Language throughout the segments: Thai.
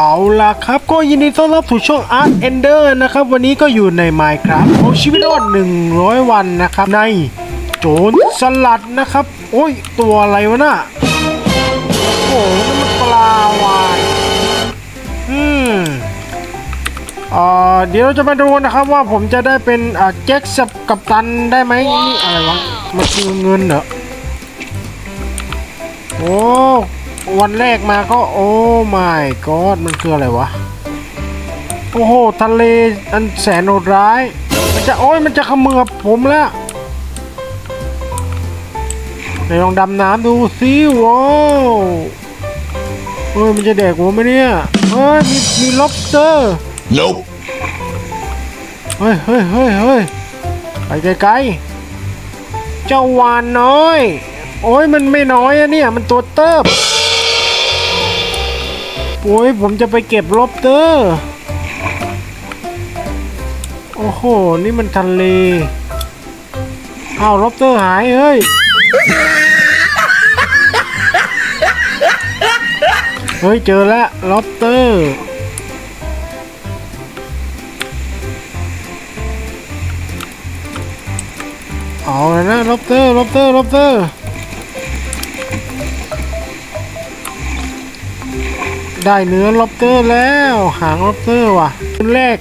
เอาล่ะครับก็ยินดีต้อนรับสู่ช่อง Art Ender นะครับ วันนี้ก็อยู่ใน Minecraft เอาชีวิตรอด 100 วันนะครับ ในโจรสลัดนะครับ โอ้ย ตัวอะไรวะน่ะ โอ้โหนั่นมันปลาวายอืมเอ่อเดี๋ยวเราจะมาดูนะครับว่าผมจะได้เป็นอ่าแจ็คสับกับตันได้ไหมนี่อะไรวะ มันคือเงินเหรอโอ้ วันแรกมาก็โอ้ my god มันคืออะไรวะ โอ้โห ทะเลอันแสนโหดร้าย มันจะโอ้ยมันจะเขมือบผมแล้วไหนลองดำน้ำดูสิว้าวเฮ้ยมันจะแดกผมไหมเนี่ย เฮ้ย มีมี lobster Nope. เฮ้ยเฮ้ยเฮ้ยเฮ้ยไปไกลๆ เจ้าวานน้อย โอ้ยมันไม่น้อยอะเนี่ย มันตัวเติบ โอ้ยผมจะไปเก็บลบเตอร์โอ้โห นี่มันทะเลอ้าวลบเตอร์หายเฮ้ย เฮ้ย เจอแล้วลบเตอร์เอาเลยนะลบเตอร์ลบเตอร์ลบเตอร์ ได้เนื้อล็อบเตอร์แล้วหางล็อบเตอร์ว่ะคนแรก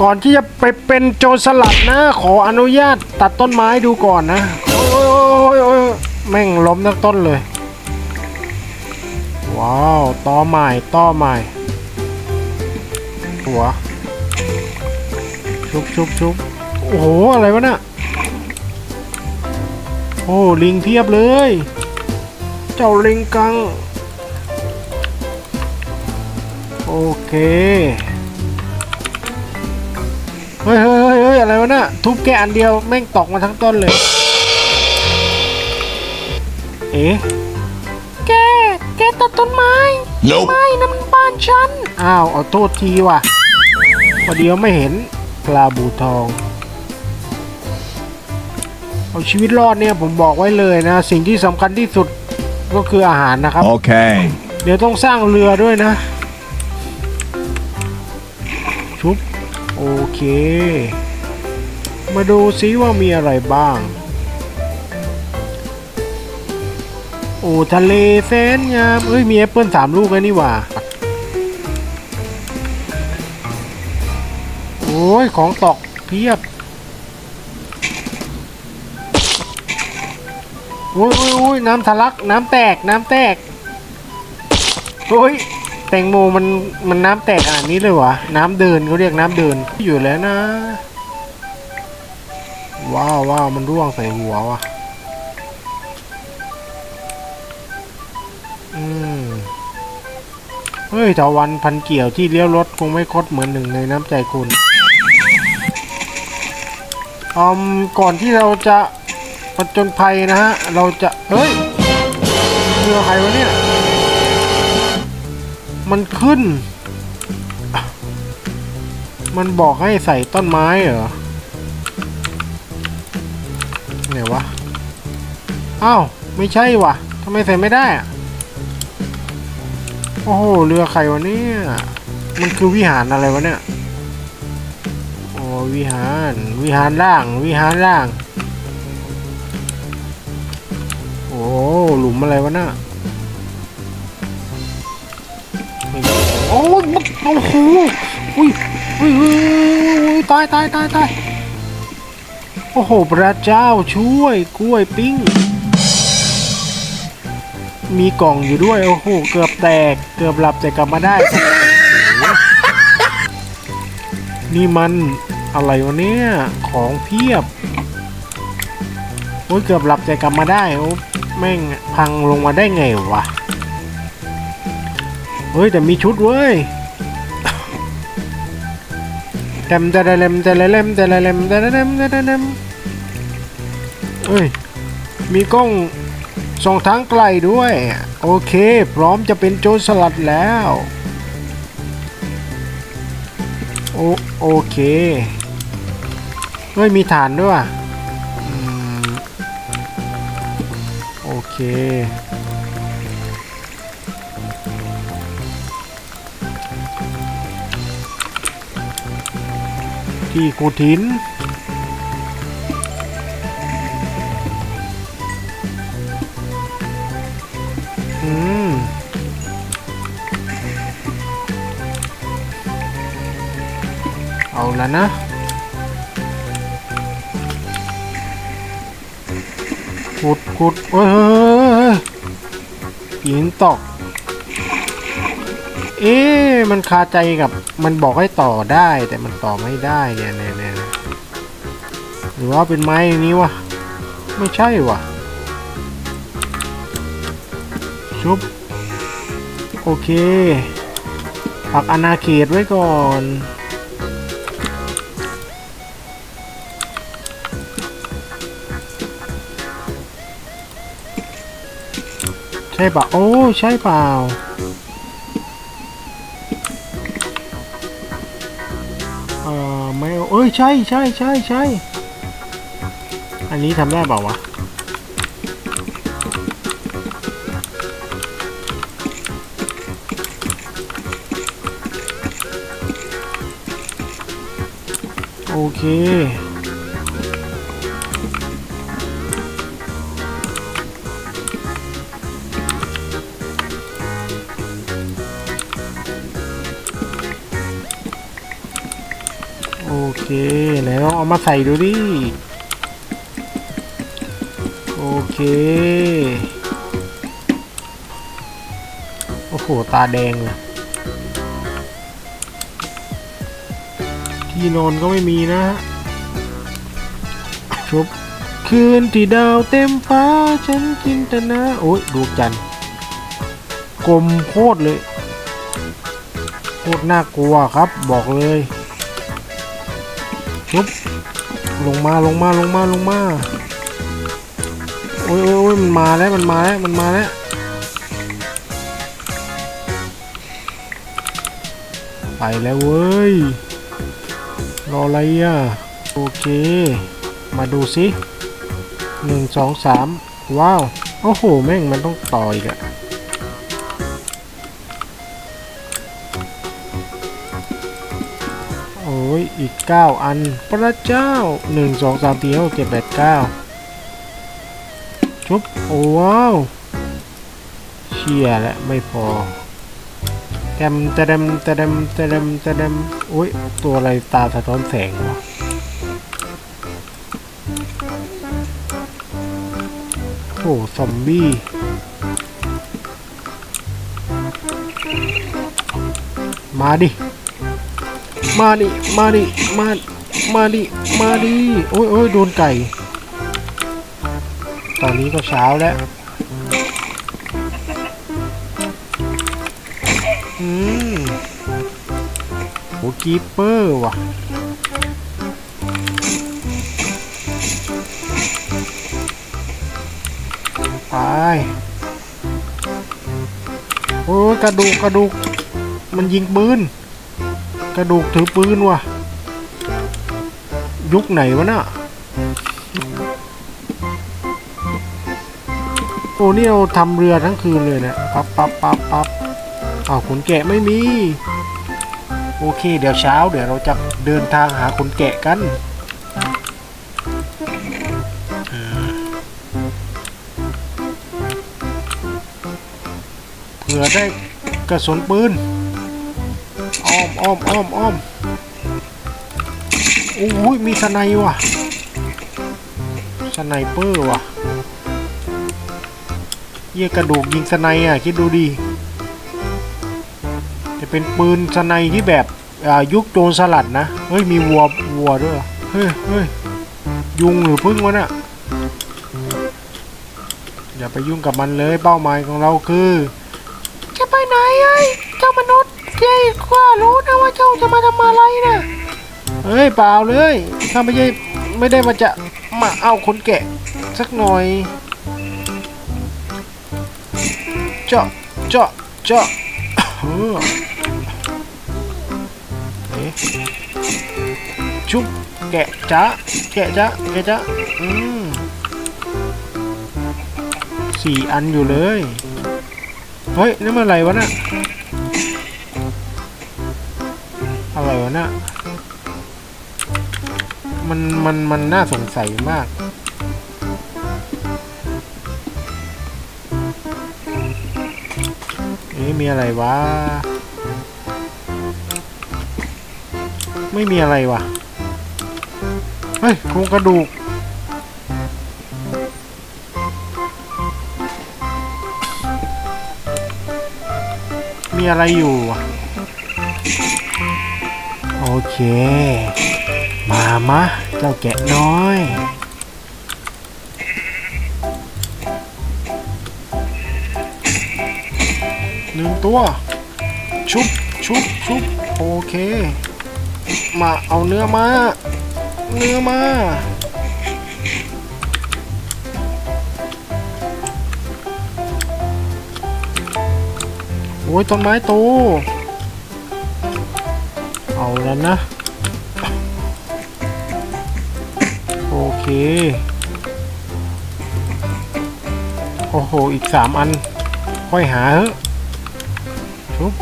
ก่อนที่จะไปเป็นโจรสลัดนะ ขออนุญาตตัดต้นไม้ดูก่อนนะ โอ้ยโอ้ยโอ้ยโอ้ยแม่งล้มทั้งต้นเลย ว้าวต้อใหม่ต้อใหม่ หัว ชุบชุบชุบโอ้โห อะไรวะน่ะโอ้ลิงเพียบเลย เจ้าลิงกัง เคเฮ้ยเฮ้ยเฮ้ยเฮ้ยอะไรวะน่ะทุบแกะอันเดียวแม่งตกมาทั้งต้นเลย เอ๊ะแก แกตัดต้นไม้ Nope. ไม่นะมันบ้านฉัน อ้าวเอาโทษทีว่ะพอเดียวไม่เห็นปลาบูทอง เอาชีวิตรอดเนี่ยผมบอกไว้เลยนะ สิ่งที่สำคัญที่สุดก็คืออาหารนะครับ Okay. เดี๋ยวต้องสร้างเรือด้วยนะ โอเค มาดูซิว่ามีอะไรบ้าง โอ้ทะเลแสนงามเอ้ย มีแอปเปิลสามลูกแล้วนี่หว่า โอ้ย ของตกเพียบ โอ้ยโอ้ยโอ้ยน้ำทะลัก น้ำแตก น้ำแตก โอ้ย ตงโมมันมันน้ำแตกขนาดนี้เลยวะน้ำเดินเขาเรียกน้ำเดินอยู่แล้วนะ ว้าวว้าวมันร่วงใส่หัวว่ะอืมเฮ้ยถาวันพันเกี่ยวที่เลี้ยวรถคงไม่คดเหมือนหนึ่งในน้ำใจคุณอืมก่อนที่เราจะผจญภัยนะฮะ เราจะ เฮ้ยเรือใครวะเนี่ย มันขึ้น มันบอกให้ใส่ต้นไม้เหรอไหนวะ อ้าว ไม่ใช่วะทำไมใส่ไม่ได้อะโอ้โห เรือใครวะเนี่ย มันคือวิหารอะไรวะเนี่ย โอ้วิหาร วิหารล่าง วิหารล่าง โอ้หลุมอะไรวะน่ะ โอ้ยโอ้โหอุ้ยอุ้ยอุ้ยตายตายตายตายโอ้โห พระเจ้าช่วยกล้วยปิ้ง มีกล่องอยู่ด้วย โอ้โห เกือบแตก เกือบหลับแต่กลับมาได้ นี่มันอะไรวะเนี่ย ของเพียบ โอ้ย เกือบหลับแต่กลับมาได้ โอ้แม่งพังลงมาได้ไงวะ เฮ้ยแต่มีชุดเว้ยเต็มแต่ละเล็มแต่ละเล็มแต่ละเล็มแต่ละเล็มแต่ละเล็มเอ้ยมีกล้องส่องทางไกลด้วย โอเค พร้อมจะเป็นโจรสลัดแล้วโอโอเคเฮ้ยมีฐานด้วยโอเค ที่ขูดหินอืมเอาละนะขุดขุดเฮ้ยหินตก เอ๊ะมันคาใจกับมันบอกให้ต่อได้ แต่มันต่อไม่ได้เนี่ยเนี่ยเนี่ยหรือว่าเป็นไม้นี้วะไม่ใช่วะชุบโอเคปักอนาเขตไว้ก่อนใช่เปล่าโอ้ใช่เปล่า อ้ยใช่ใช่ใช่ใช่อันนี้ทำได้เปล่าวะโอเค ไหนลองเอามาใส่ดูดิ โอเค โอ้โห ตาแดงเลยที่นอนก็ไม่มีนะฮะชุบคืนที่ดาวเต็มฟ้า ฉันจินตนาโอ้ยดวงจันทร์กลมโคตรเลยโคตรน่ากลัวครับบอกเลย ชุบลงมาลงมาลงมาลงมาโอ้ยโอ้ยอยมันมาแล้วมันมาแล้วมันมาแล้วไปแล้วเว้ยรออะไรอะโอเค มาดูสิหนึ่งสองสามว้าว โอ้โห แม่งมันต้องต่ออีกอะ อ้ย อีก 9 อัน พระเจ้า 1 2 3 4 5 6 7 8 9 ชุบ โอ้ว้าว เชียและไม่พอแตมแตะดมแตะดมแตะดมแตะดมโอ้ย ตัวอะไรตาสะท้อนแสงวะโอ้ซอมบี้มาดิ มาดิ มาดิ มา มาดิ มาดิ โอ้ยโอ้ยโดนไก่ ตอนนี้ก็เช้าแล้วอืมโอ้กีเปอร์ว่ะไปโอ้ยกระดูกกระดูก มันยิงปืน กระดูกถือปืนว่ะ ยุคไหนวะน่ะโอ้นี่เราทำเรือทั้งคืนเลยเนะปับปั๊บปั๊บปั๊บอ้าวขนแกะไม่มี โอเค เดี๋ยวเช้า เดี๋ยวเราจะเดินทางหาขนแกะกันเผื่อได้กระสุนปืน อ้อมอ้อมอ้อมอ้อมโอ้ยมีสไนว่ะสไนเปอร์ว่ะเยี่ยกระดูกยิงสไนอะคิดดูดีจะเป็นปืนสไนที่แบบยุคโจรสลัดนะเฮ้ยมีวัววัวด้วยเหรอเฮ้ยเฮ้ยยุงหรือพึ่งวะน่ะอย่าไปยุ่งกับมันเลยเป้าหมายของเราคือ จะไปไหนไอ้เจ้ามนุษย์ จ้กว่ารู้นะว่าเจ้าจะมาทำอะไรนะเฮ้ยเปล่าเลยข้าไม่ใช่ไม่ได้มาจะมาเอาคนแกะสักหน่อย เจาะเจาะเจาะเออเอ๊ะชุบแกะจ้าแกะจ้าแกะจ้าอืมสี่อันอยู่เลย เฮ้ยนั่นมันอะไรวะน่ะ อะไรวะน่ะมันมันมันน่าสงสัยมาก นี่มีอะไรวะ ไม่มีอะไรวะ เฮ้ยโครงกระดูก มีอะไรอยู่วะ โอเค มามะ เจ้าแกะน้อย หนึ่งตัว ชุบชุบชุบโอเค มาเอาเนื้อมา เนื้อมาโอ้ยต้นไม้โต แล้วนะ โอเค โอ้โห อีกสามอัน ค่อยหาเถอะชุบ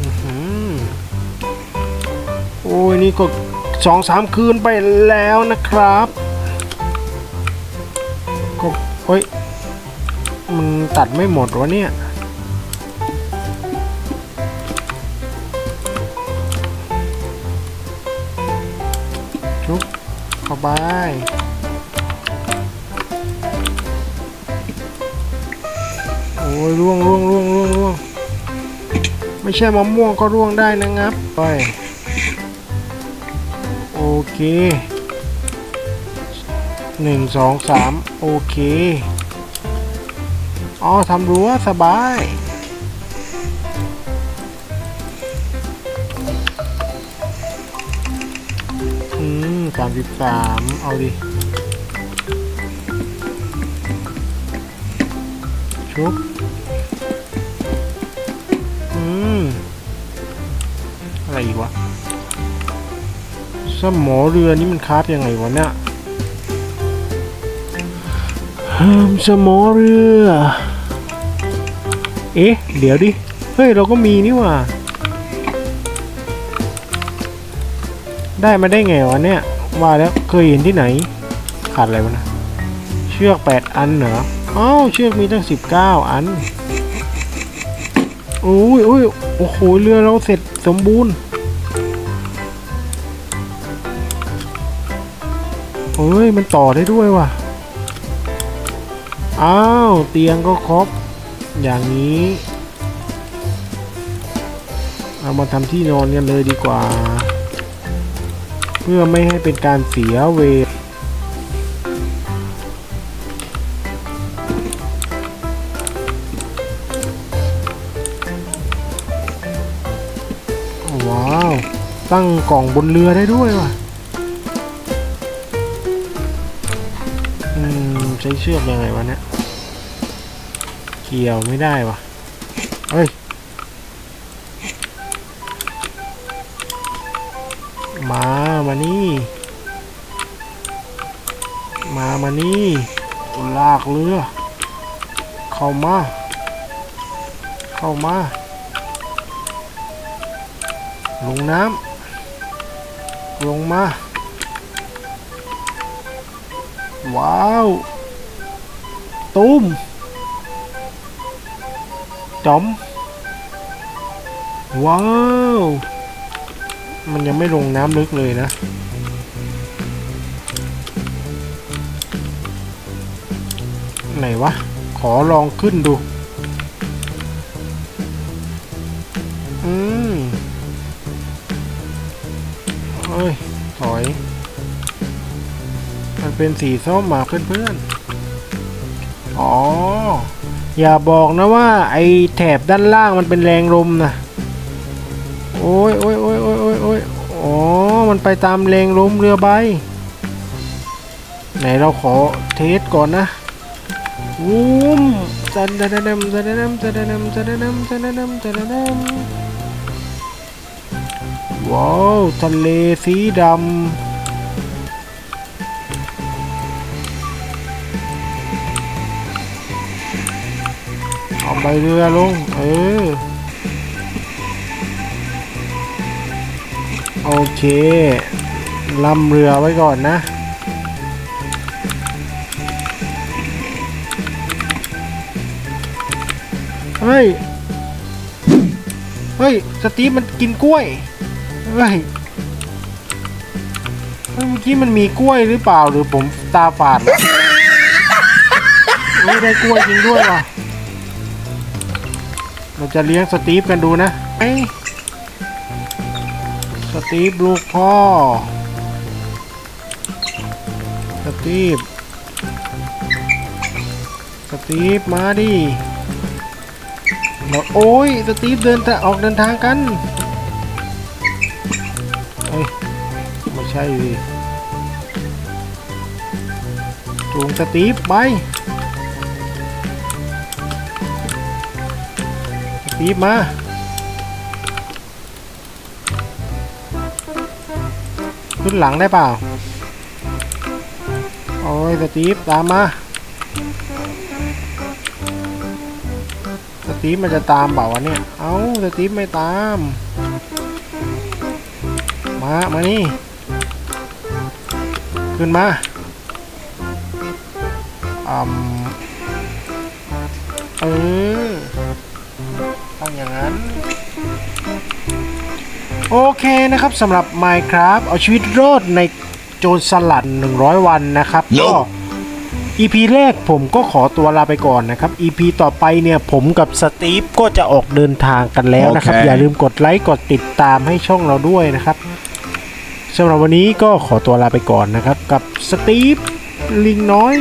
อื้อหือโอ้ย นี่ก็สองสามคืนไปแล้วนะครับก็เฮ้ย มันตัดไม่หมดวะเนี่ย ไป โอ้ยร่วงร่วงร่วงร่วงร่วงไม่ใช่มะม่วงก็ร่วงได้นะครับไปโอเคหนึ่งสองสามโอเค อ๋อทำรั้วสบายามสิบสามเอาดิ ชุบ อืม อะไรอีกวะ สมอเรือนี่มันคาฟยังไงวะเนี่ยฮิมสมอเรือ เอ๊ะ เดี๋ยวดิ เฮ้ย เราก็มีนี่ว่าได้มาได้ไงวะเนี่ย ว่าแล้วเคยเห็นที่ไหน ขาดอะไรวะนะ เชือกแปดอันเหรออ้าวเชือกมีตั้งสิบเก้าอันโอ้ยโอ้ยโอ้โหเรือเราเสร็จสมบูรณ์เฮ้ย มันต่อได้ด้วยว่ะ อ้าว เตียงก็ครบ อย่างนี้ เอามาทำที่นอนกันเลยดีกว่า เพื่อไม่ให้เป็นการเสียเวลาว้าว ตั้งกล่องบนเรือได้ด้วยว่ะ อืม ใช้เชือกยังไงวะเนี่ย เกี่ยวไม่ได้ว่ะ เฮ้ย มา เข้ามา ลงน้ำลงมา ว้าว ตุ้มจอมว้าว มันยังไม่ลงน้ำลึกเลยนะ ไหนวะ ขอลองขึ้นดู อืมเอ้ย ถอย มันเป็นสีส้มมาเพื่อนๆ อ๋อ อย่าบอกนะว่า ไอแถบด้านล่างมันเป็นแรงลมนะ โอ้ยโอ้ยโอ้ยโอ้ยโอ้ยโอ้ยอ๋อ มันไปตามแรงลมเรือใบ ไหนเราขอเทสก่อนนะ วูมจันดันดันจันดันจันดันจันดันจันดันจันดันว้าวทะเลสีดำเอาใบเรือลง เออ โอเคลำเรือไว้ก่อนนะ เฮ้ย เฮ้ย สตีฟมันกินกล้วยเฮ้ยเฮ้ย เมื่อกี้มันมีกล้วยหรือเปล่าหรือผมตาฝาดวะเฮ้ยได้กล้วยจริงด้วยว่ะ เราจะเลี้ยงสตีฟกันดูนะไอ้สตีฟลูกพ่อ สตีฟ สตีฟมาดิ เราโอ้ยสตีฟเดินทางออกเดินทางกันเฮ้ยไม่ใช่ดิจูงสตีฟไปสตีฟมาขึ้นหลังได้เปล่า โอ้ยสตีฟตามมา ตีฟมันจะตามเปล่าวะเนี่ย เอ้าสตีฟไม่ตาม มา มานี่ ขึ้นมาอืมเออต้องอย่างนั้น โอเคนะครับสำหรับ Minecraft เอาชีวิตรอดในโจรสลัด 100 วันนะครับก็ EP แรกผมก็ขอตัวลาไปก่อนนะครับ EP ต่อไปเนี่ยผมกับสตีฟก็จะออกเดินทางกันแล้วนะครับโอเคอย่าลืมกดไลค์กดติดตามให้ช่องเราด้วยนะครับสำหรับวันนี้ก็ขอตัวลาไปก่อนนะครับ กับสตีฟลิงน้อย